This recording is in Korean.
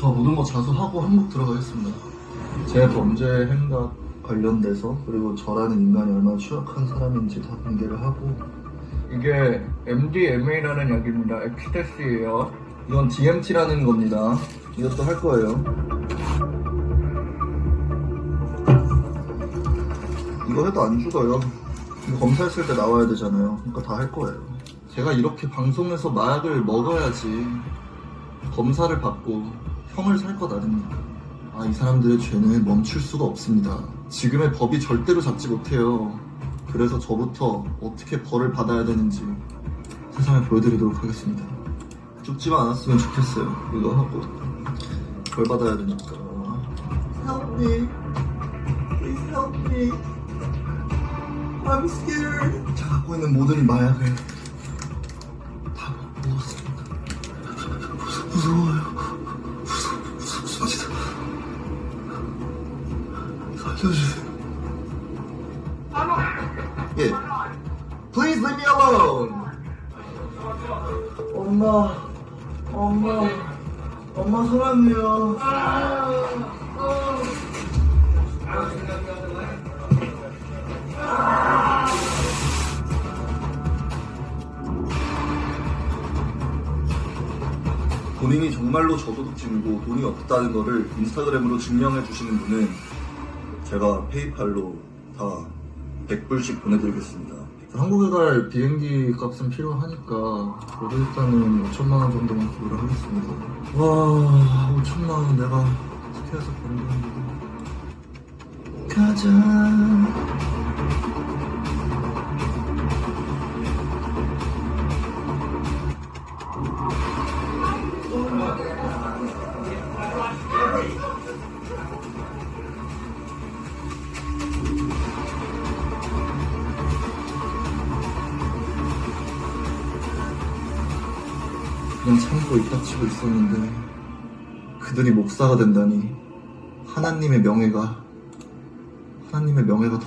저 모든 거 자수하고 한국 들어가겠습니다. 제 범죄 행각 관련돼서 그리고 저라는 인간이 얼마나 추악한 사람인지 다 공개를 하고 이게 MDMA라는 약입니다. 에피데스예요. 이건 DMT라는 겁니다. 이것도 할 거예요. 이거 해도 안 죽어요. 이거 검사했을 때 나와야 되잖아요. 그러니까 다 할 거예요. 제가 이렇게 방송에서 마약을 먹어야지 검사를 받고 형을 살 것 아닙니까? 아, 이 사람들의 죄는 멈출 수가 없습니다. 지금의 법이 절대로 잡지 못해요. 그래서 저부터 어떻게 벌을 받아야 되는지 세상에 보여드리도록 하겠습니다. 죽지만 않았으면 좋겠어요. 이거 하고 벌 받아야 되니까. Help me. Please help me. I'm scared. 제가 갖고 있는 모든 마약을 예. Please leave me alone. 엄마, 엄마, 엄마 사랑해요. 본인이 정말로 저소득층이고 돈이 없다는 거를 인스타그램으로 증명해 주시는 분은 제가 페이팔로 다 100불씩 보내드리겠습니다. 한국에 갈 비행기 값은 필요하니까 저도 일단은 5천만 원 정도만 기부를 하겠습니다. 와 5천만 원 내가 어떻게 해서 버는 건데 가자 그냥 참고 입 닥치고 있었는데 그들이 목사가 된다니 하나님의 명예가 하나님의 명예가 더